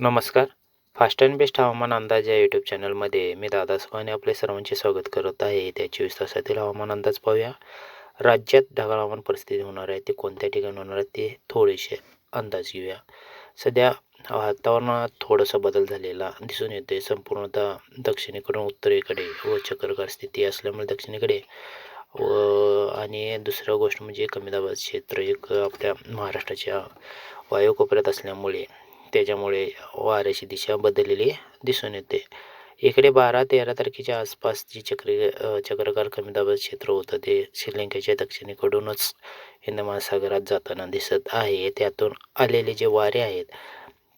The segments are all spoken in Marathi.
नमस्कार. फास्ट अँड बेस्ट हवामान अंदाज या यूट्यूब चॅनलमध्ये मी दादा सुहाने आपले सर्वांचे स्वागत करत आहे. येत्या चोवीस तासातील हवामान अंदाज पाहूया. राज्यात ढगाळ हवामान परिस्थिती होणार आहे. ते कोणत्या ठिकाणी होणार आहे ते थोडेसे अंदाज घेऊया. सध्या वातावरणात थोडासा बदल झालेला दिसून येते संपूर्णतः दक्षिणेकडून उत्तरेकडे व चक्रकार स्थिती असल्यामुळे दक्षिणेकडे व आणि दुसरं गोष्ट म्हणजे कमी दाबाचं क्षेत्र एक आपल्या महाराष्ट्राच्या वायू कोपऱ्यात असल्यामुळे त्याच्यामुळे वाऱ्याची दिशा बदललेली दिसून येते. इकडे बारा तेरा तारखेच्या आसपास जी चक्र चक्रकार कमी दाबाचं क्षेत्र होतं ते श्रीलंकेच्या दक्षिणेकडूनच हिंद महासागरात जाताना दिसत आहे. त्यातून आलेले जे वारे आहेत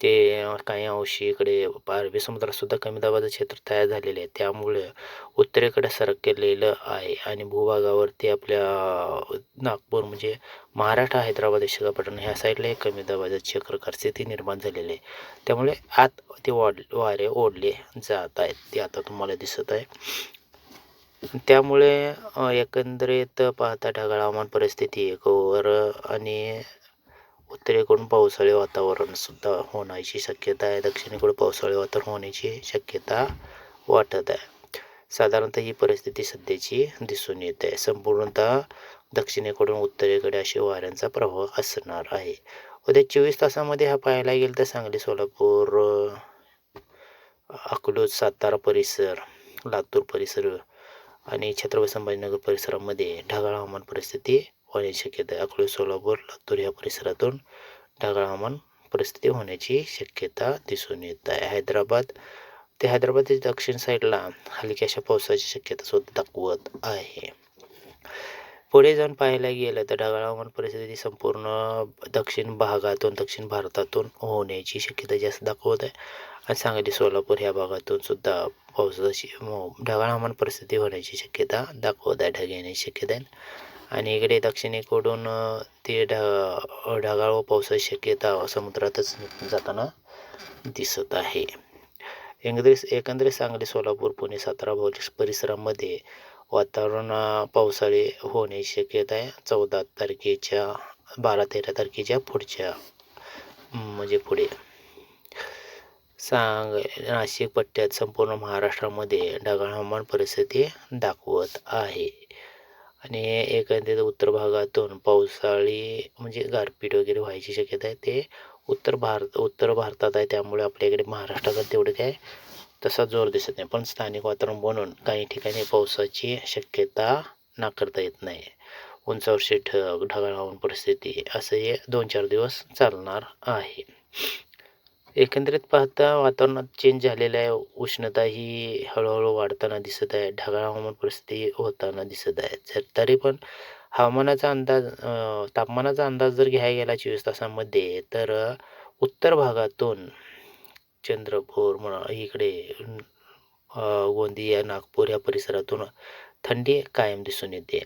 ते काही अंशी इकडे अरबी समुद्रातसुद्धा कमी दाबाचं क्षेत्र तयार झालेले आहे. त्यामुळे उत्तरेकडे सरकलेलं आहे आणि भूभागावरती आपल्या नागपूर म्हणजे महाराष्ट्र हैदराबाद विशाखापट्टणम ह्या साईडला एक कमी दाबाचं चक्रकार स्थिती निर्माण झालेली आहे. त्यामुळे आत ते वाढ वारे ओढले जात आहेत. ते आता तुम्हाला दिसत आहे. त्यामुळे एकंदरीत पाहता ढगाळ हवामान परिस्थिती ओवर आणि उत्तरेकडून पावसाळी वातावरणसुद्धा होण्याची शक्यता आहे. दक्षिणेकडून पावसाळी वातावरण होण्याची शक्यता वाटत आहे. साधारणतः ही परिस्थिती सध्याची दिसून येत आहे. संपूर्णतः दक्षिणेकडून उत्तरेकडे अशी वाऱ्यांचा प्रभाव असणार आहे. उद्या चोवीस तासामध्ये हा पाहायला गेलं तर सांगली सोलापूर अकलूज सातारा परिसर लातूर परिसर आणि छत्रपती संभाजीनगर परिसरामध्ये ढगाळ हवामान परिस्थिती होण्याची शक्यता आहे. अकोले सोलापूर लातूर या परिसरातून ढगाळ हवामान परिस्थिती होण्याची शक्यता दिसून येत आहे. हैदराबाद ते हैदराबादच्या दक्षिण साईडला हलक्याशा पावसाची शक्यता सुद्धा दाखवत आहे. पुढे जाऊन पाहायला गेलं तर ढगाळ हवामान परिस्थिती संपूर्ण दक्षिण भागातून दक्षिण भारतातून होण्याची शक्यता जास्त दाखवत आहे. आणि सांगली सोलापूर ह्या भागातून सुद्धा पावसाची ढगाळ हवामान परिस्थिती होण्याची शक्यता दाखवत आहे. ढग येण्याची शक्यता आहे. आणि इकडे दक्षिणेकडून ते ढ ढगाळ व पावसाची शक्यता समुद्रातच जाताना दिसत आहे. इंग्रेस एकंदरीत सांगली सोलापूर पुणे सातारा भौतिक परिसरामध्ये वातावरण पावसाळी होण्याची शक्यता आहे. चौदा तारखेच्या बारा तेरा तारखेच्या पुढच्या म्हणजे पुढे. सांग नाशिक पट्ट्यात संपूर्ण महाराष्ट्रामध्ये ढगाळ हवामान परिस्थिती दाखवत आहे. आणि एकंदरीत उत्तर भागातून पावसाळी म्हणजे गारपीट वगैरे व्हायची शक्यता आहे. ते उत्तर भारत उत्तर भारतात आहे. त्यामुळे आपल्याकडे महाराष्ट्रात तेवढे काय तसा जोर दिसत नाही. पण स्थानिक वातावरण बनून काही ठिकाणी पावसाची शक्यता नाकारता येत नाही. उंचावरची ढग ढगाळ हवामान परिस्थिती असं हे दोन चार दिवस चालणार आहे. एकंदरीत पाहता वातावरणात चेंज झालेलं आहे. उष्णता ही हळूहळू वाढताना दिसत आहे. ढगाळ हवामान परिस्थिती होताना दिसत आहे. जर तरी पण हवामानाचा अंदाज तापमानाचा अंदाज जर घ्यायला गेला चोवीस तासामध्ये तर उत्तर भागातून चंद्रपूर म्हणा इकडे गोंदिया नागपूर या परिसरातून थंडी कायम दिसून येते.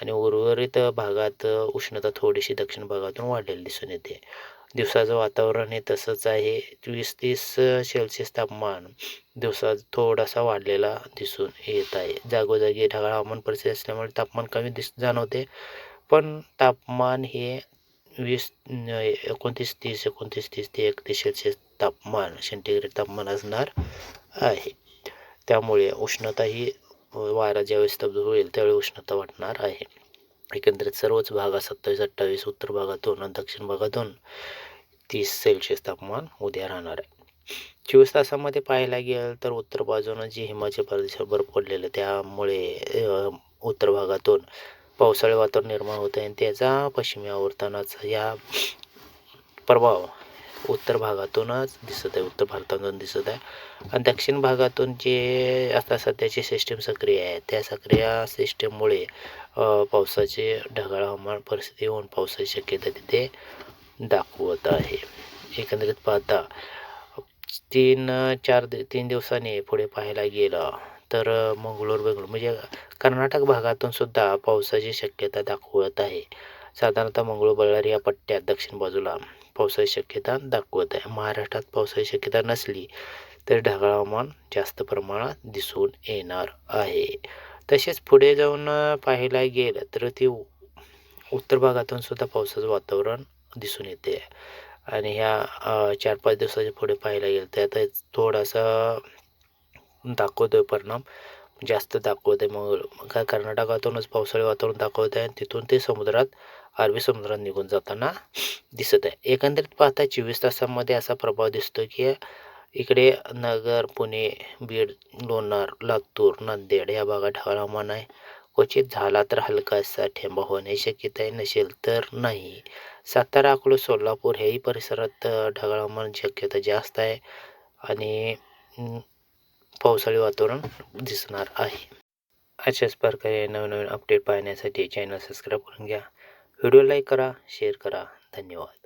आणि उर्वरित भागात उष्णता थोडीशी दक्षिण भागातून वाढलेली दिसून येते. दिवसाचं वातावरण हे तसंच आहे. वीस तीस सेल्सिअस तापमान दिवसात थोडासा वाढलेला दिसून येत आहे. जागोजागी ढगाळ हवामान परिस्थिती असल्यामुळे तापमान कमी दिस जाणवते. पण तापमान हे वीस एकोणतीस तीस एकोणतीस तीस ते एकतीस सेल्सिअस तापमान सेंटीग्रेड तापमान असणार आहे. त्यामुळे उष्णता ही वारा ज्यावेळेस स्तब्ध होईल त्यावेळी उष्णता वाटणार आहे. एकंदरीत सर्वच भागात सत्तावीस अठ्ठावीस उत्तर भागातून आणि दक्षिण भागातून तीस सेल्सिअस तापमान उद्या राहणार आहे. चोवीस तासामध्ये पाहायला गेलं तर उत्तर बाजूनं जे हिमाचल प्रदेशावर बर्फ पडलेलं त्यामुळे उत्तर भागातून पावसाळी वातावरण निर्माण होत आहे आणि त्याचा पश्चिमी आवर्तनाचा या प्रभाव उत्तर भागातूनच दिसत आहे उत्तर भारतातून दिसत आहे. आणि दक्षिण भागातून जे आता सध्याची सिस्टीम सक्रिय आहे त्या सक्रिय सिस्टीममुळे पावसाचे ढगाळ हवामान परिस्थिती होऊन पावसाची शक्यता तिथे दाखवत आहे. एकंदरीत पाहता तीन चार दि तीन दिवसांनी पुढे पाहायला गेलं तर मंगळूर बेंगळूर म्हणजे कर्नाटक भागातून सुद्धा पावसाची शक्यता दाखवत आहे. साधारणतः मंगळूर बळारी या पट्ट्यात दक्षिण बाजूला पावसाची शक्यता दाखवत आहे. महाराष्ट्रात पावसाची शक्यता नसली तर ढगाळ हवामान जास्त प्रमाणात दिसून येणार आहे. तसेच पुढे जाऊन पाहायला गेलं तर ती उत्तर भागातून सुद्धा पावसाचं वातावरण दिसून येते. आणि ह्या चार पाच दिवसाच्या पुढे पाहायला गेलं तर आता थोडासा दाखवतो आहे परिणाम. जास्त दाखवत आहे मग काय कर्नाटकातूनच पावसाळी वातावरण दाखवत आहे तिथून ते समुद्रात अरबी समुद्रात निघून जाताना दिसत आहे. एकंदरीत पाहता चोवीस तासामध्ये असा प्रभाव दिसतो की इकडे नगर पुणे बीड लोणार लातूर नांदेड या भागात हवामान आहे. क्वचित झाला तर हलकासा ठेंबा होण्याची शक्यता नसेल तर नाही. सातारा अकोला सोलापूर हेही परिसरात ढगाळ हवामान शक्यता जास्त आहे आणि पावसाळी वातावरण दिसणार आहे. अशाच प्रकारे नवनवीन अपडेट पाहण्यासाठी चॅनल सबस्क्राईब करून घ्या. व्हिडिओ लाईक करा शेअर करा. ಧನ್ಯವಾದ